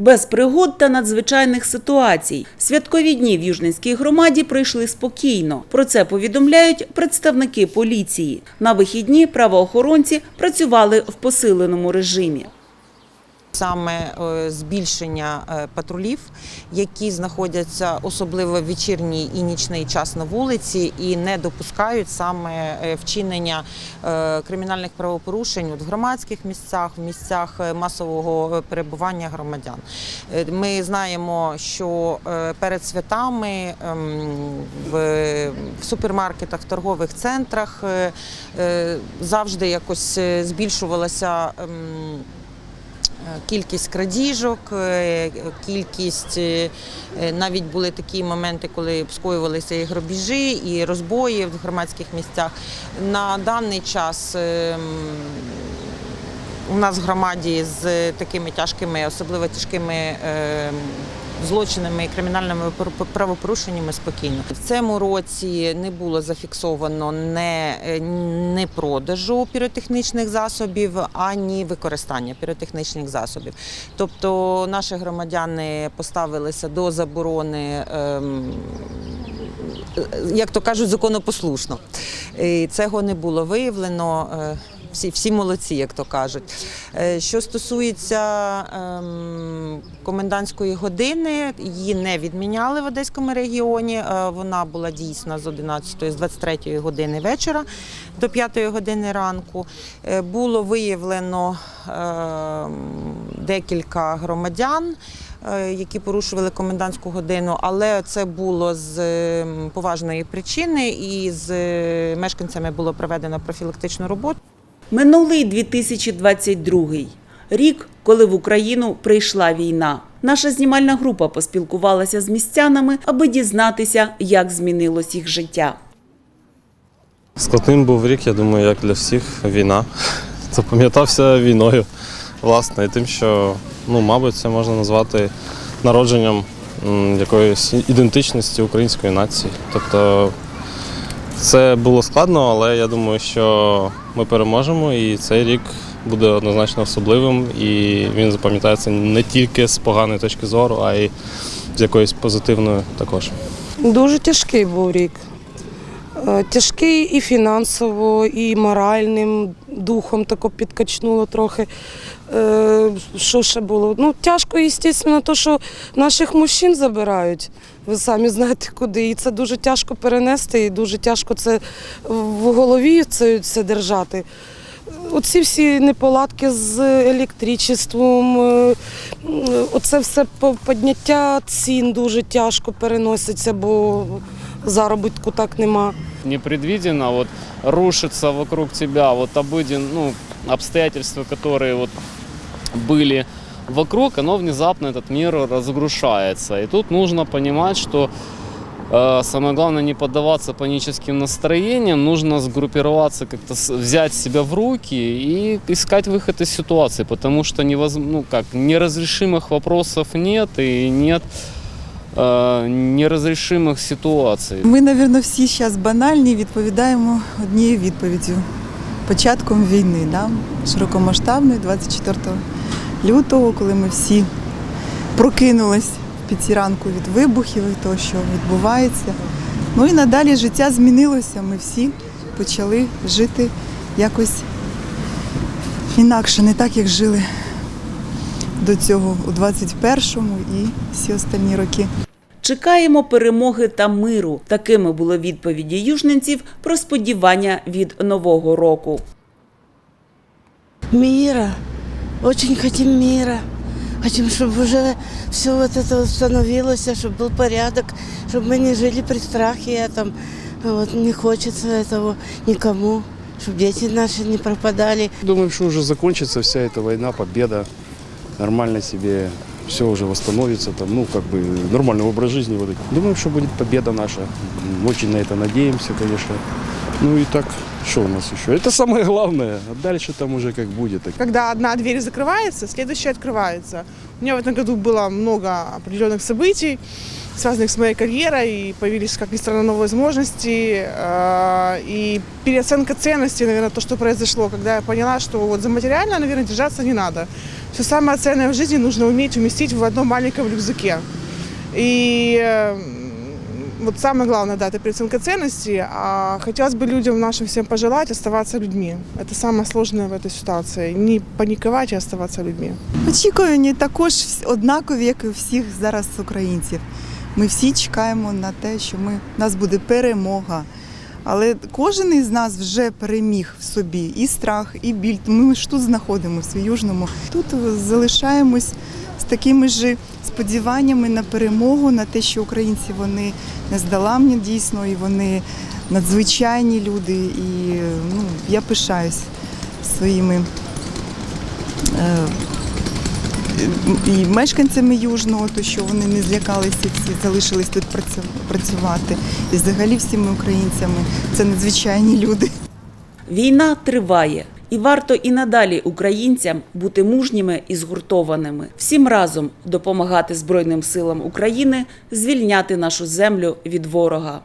без пригод та надзвичайних ситуацій. Святкові дні в Южненській громаді пройшли спокійно. Про це повідомляють представники поліції. На вихідні правоохоронці працювали в посиленому режимі. Саме е, збільшення е, патрулів, які знаходяться особливо в вечірній і нічний час на вулиці, і не допускають саме е, вчинення кримінальних правопорушень в громадських місцях, в місцях масового перебування громадян. Ми знаємо, що перед святами ем, в, супермаркетах, в торгових центрах завжди якось збільшувалася. Ем, Кількість крадіжок, е, кількість е, е, навіть були такі моменти, коли скоювалися і грабіжі, і розбої в громадських місцях. На даний час е, у нас в громаді з такими тяжкими, особливо тяжкими е, злочинами і кримінальними пор- правопорушеннями спокійно. В цьому році не було зафіксовано не, е, не продажу піротехнічних засобів, ані використання піротехнічних засобів. Тобто наші громадяни поставилися до заборони. ем, як то кажуть, законопослушно. Цього не було виявлено. Всі, всі молодці, як то кажуть. Е, Що стосується ем, комендантської години, її не відміняли в Одеському регіоні. Е, Вона була дійсна з 11 з 23 години вечора до 5 години ранку. Е, Було виявлено ем, декілька громадян які порушували комендантську годину, але це було з ем, поважної причини, і з мешканцями було проведено профілактичну роботу. Минулий 2022 рік, коли в Україну прийшла війна. Наша знімальна група поспілкувалася з містянами, аби дізнатися, як змінилось їх життя. Складним був рік, я думаю, як для всіх війна. Запам'ятався війною, власне, і тим, що, ну, мабуть, це можна назвати народженням якоїсь ідентичності української нації. Тобто це було складно, але я думаю, що ми переможемо, і цей рік буде однозначно особливим, і він запам'ятається не тільки з поганої точки зору, а й з якоїсь позитивної також. Дуже тяжкий був рік. Е, Тяжкий і фінансово, і моральним духом тако підкачнуло трохи. Е, Що ще було? Ну, тяжко, звісно, то, що наших мужчин забирають. Ви самі знаєте куди. І це дуже тяжко перенести, і дуже тяжко це в голові це, це держати. Оці всі неполадки з електричеством, е, оце все підняття цін дуже тяжко переноситься, бо заробітку так нема. непредвиденно вот рушится вокруг тебя вот обыден, ну, обстоятельства, которые вот были вокруг, оно внезапно этот мир разрушается. И тут нужно понимать, что э, самое главное не поддаваться паническим настроениям, нужно сгруппироваться, как-то с- взять себя в руки и искать выход из ситуации, потому что невоз... ну, как, неразрешимых вопросов нет и нет э, неразрешимых ситуаций. Ми, мабуть, всі зараз банальні відповідаємо однією відповіддю. Початком війни, да? широкомасштабної, 24 лютого, коли ми всі прокинулись під ці ранку від вибухів і того, що відбувається. Ну і надалі життя змінилося. Ми всі почали жити якось інакше, не так, як жили до цього у 21-му і всі останні роки. Чекаємо перемоги та миру. Такими були відповіді южненців про сподівання від нового року. Мира. Очень хотим мира. Хотим, чтобы уже все вот это установилось, чтобы был порядок, чтобы мы не жили при страхе этом. Вот, не хочется этого никому, чтобы дети наши не пропадали. Думаем, что уже закончится вся эта война, победа, Нормально себе все уже восстановится, там, ну, как бы нормальный образ жизни. Вот. Думаем, что будет победа наша. Очень на это надеемся, конечно. Ну и так, что у нас еще? Это самое главное, а дальше там уже как будет. Когда одна дверь закрывается, следующая открывается. У меня в этом году было много определенных событий, связанных с моей карьерой, и появились, как ни странно, новые возможности. э, И переоценка ценностей, наверное, то, что произошло, когда я поняла, что вот за материально, наверное, держаться не надо. все самое ценное в жизни нужно уметь уместить в одном маленьком рюкзаке. И э, вот самое главное, да, это переоценка ценностей. А хотелось бы людям нашим всем пожелать оставаться людьми. Это самое сложное в этой ситуации. Не паниковать и оставаться людьми. Очікування також вс- однакові, як і у всіх зараз українців. Ми всі чекаємо на те, що ми, у нас буде перемога. Але кожен із нас вже переміг в собі і страх, і біль. Ми ж тут знаходимося в Южному. Тут залишаємось з такими ж сподіваннями на перемогу, на те, що українці вони нездоламні дійсно, і вони надзвичайні люди. І ну, я пишаюсь своїми. Е, і мешканцями Южного, то що вони не злякалися, всі залишились тут працю- працювати. І взагалі всіми українцями це надзвичайні люди. Війна триває. І варто і надалі українцям бути мужніми і згуртованими, всім разом допомагати Збройним силам України звільняти нашу землю від ворога.